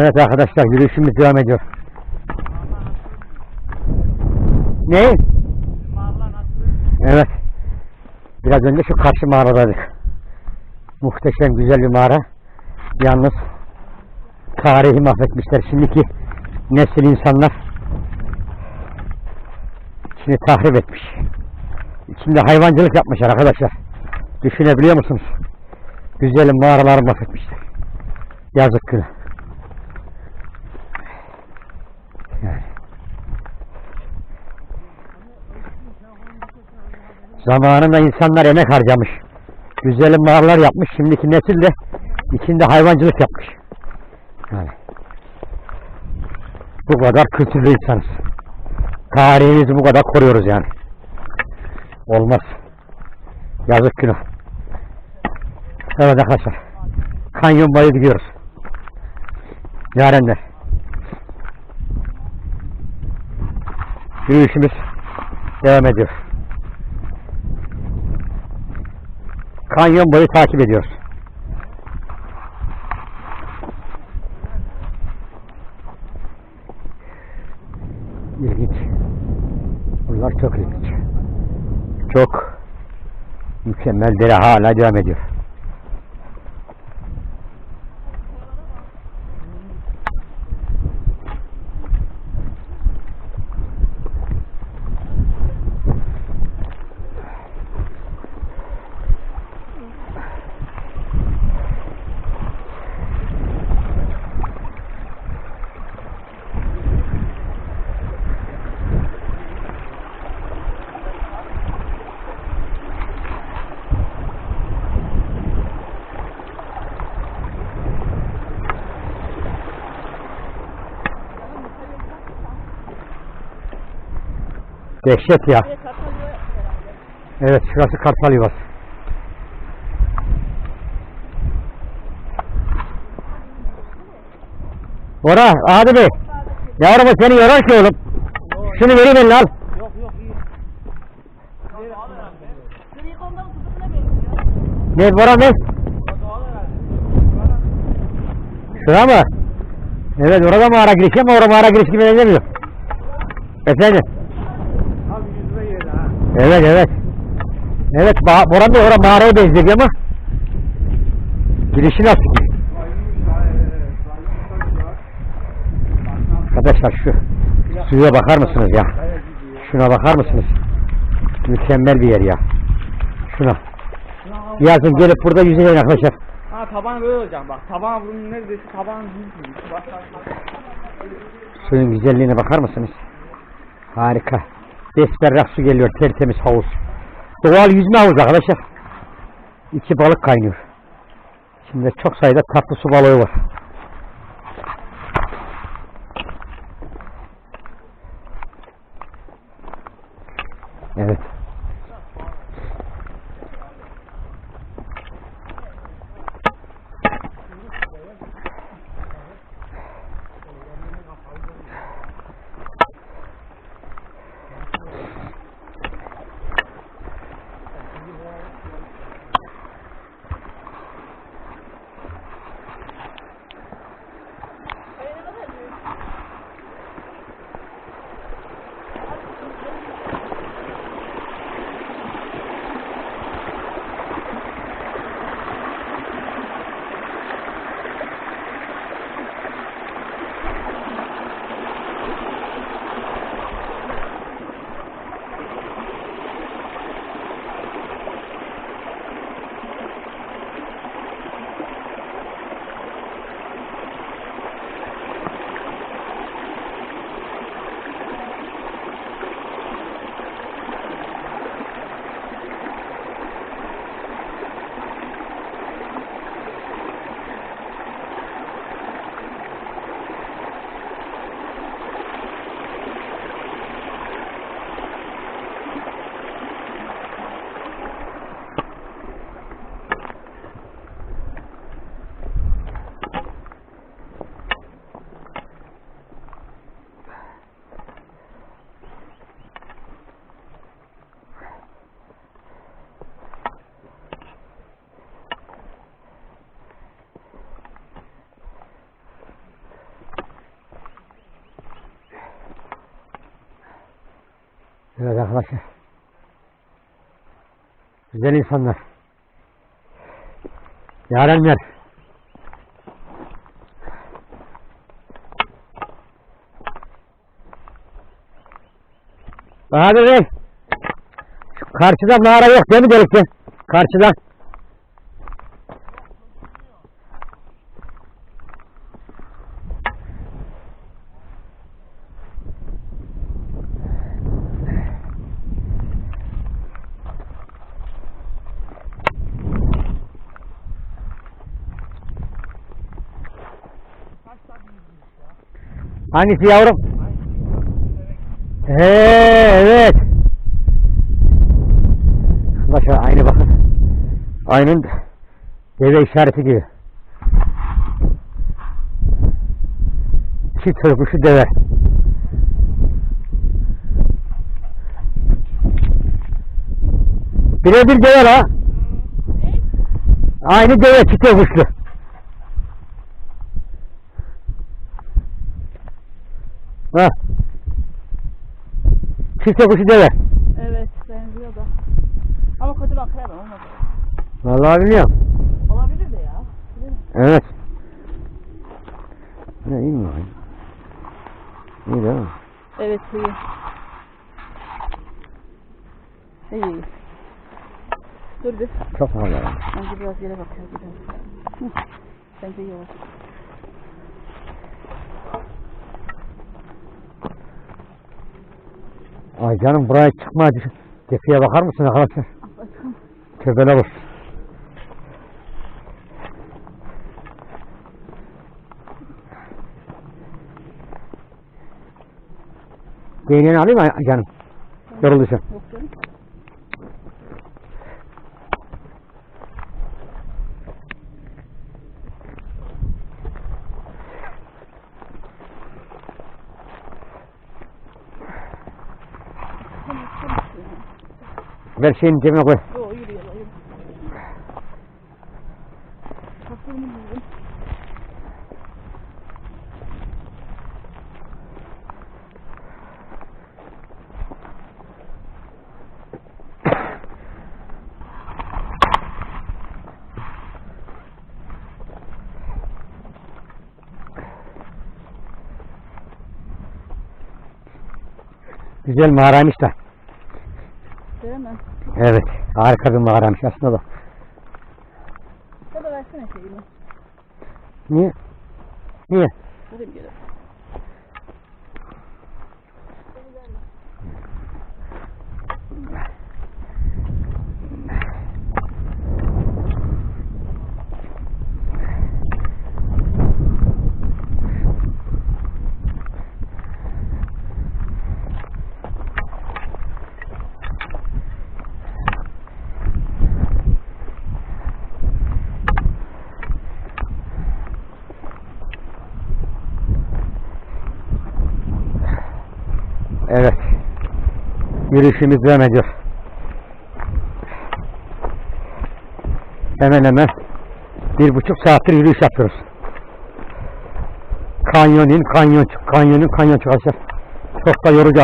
Evet arkadaşlar yürüyüşümüz devam ediyor. Ne? Evet. Biraz önce şu karşı mağaradaydık. Muhteşem güzel bir mağara. Yalnız tarihi mahvetmişler. Şimdiki nesil insanlar içini tahrip etmiş. İçinde hayvancılık yapmışlar arkadaşlar. Düşünebiliyor musunuz? Güzelim mağaraları mahvetmişler. Yazık günah. Yani. Zamanında insanlar emek harcamış. Güzelim mağaralar yapmış. Şimdiki nesil de içinde hayvancılık yapmış. Yani. Bu kadar kültürlü insanız. Tarihimizi bu kadar koruyoruz yani. Olmaz. Yazık günah. Evet arkadaşlar. Kanyon boyu gidiyoruz. Yarenler. Yürüyüşümüz devam ediyor. Kanyon boyu takip ediyoruz. İlginç. Bunlar çok ilginç. Çok mükemmel dere hala devam ediyor. Dehşet ya. Evet şurası Kartal Yuvası. Ora Adi Bey. Yavrum seni yorar ki oğlum. Şunu vereyim eline al. Ne Bora ne? Şura mı? Evet orada mağara girişi ama orada mağara girişi gibi benzemiyor. Efendim? Abi yüzme yeri ha. Evet evet. Evet Boran Bey orada mağaraya benziyor ama girişi nasıl? Arkadaşlar şu suya bakar mısınız ya? Şuna bakar mısınız? Mükemmel bir yer ya. Şuna. Yazın gelip burada yüzeyin arkadaşlar. Ha taban böyle olacak bak. Taban bunun neredeyse taban. Suyun güzelliğine bakar mısınız? Harika. Besberrak su geliyor. Tertemiz havuz. Doğal yüzme havuzu arkadaşlar. İki balık kaynıyor. Şimdi çok sayıda tatlı su balığı var. Evet arkadaşlar. Güzel insanlar. Yarenler. Bahadır Bey. Karşıda mağara yok değil mi delikte? Karşıda. Hangisi yavrum? He, evet. Başa aynı bakın. Aynın deve işareti gibi. Çift kuşu deve. Birebir deve la. Aynı deve çift kuşlu. Ha. Çift kuşu deve. Evet benziyor da. Ama kocaman kayamam olmadı. Vallahi bilmiyorum. Olabilir de ya. Evet. Ne iyi mi? İyi değil mi? Evet iyi. İyi. Dur bir. Çok var? Bence biraz yere bakıyor. Bence iyi olur. Ay canım buraya çıkma. Tepeye bakar mısın arkadaşlar? Tepele bak. Değneğini alayım mı canım? Yorulduysan. Yok canım. Ver şeyin cebine koy. Yo yürü yala yürü. Buldum. Güzel mağaraymış da. Evet. Harika bir mağaraymış aslında da. Ya da versene şeyini. Niye? Niye? Vereyim geri. Evet. Yürüyüşümüz devam ediyor. Hemen hemen bir buçuk saattir yürüyüş yapıyoruz. Kanyon in, kanyon çık, kanyon in, kanyon arkadaşlar. Çok da yorucu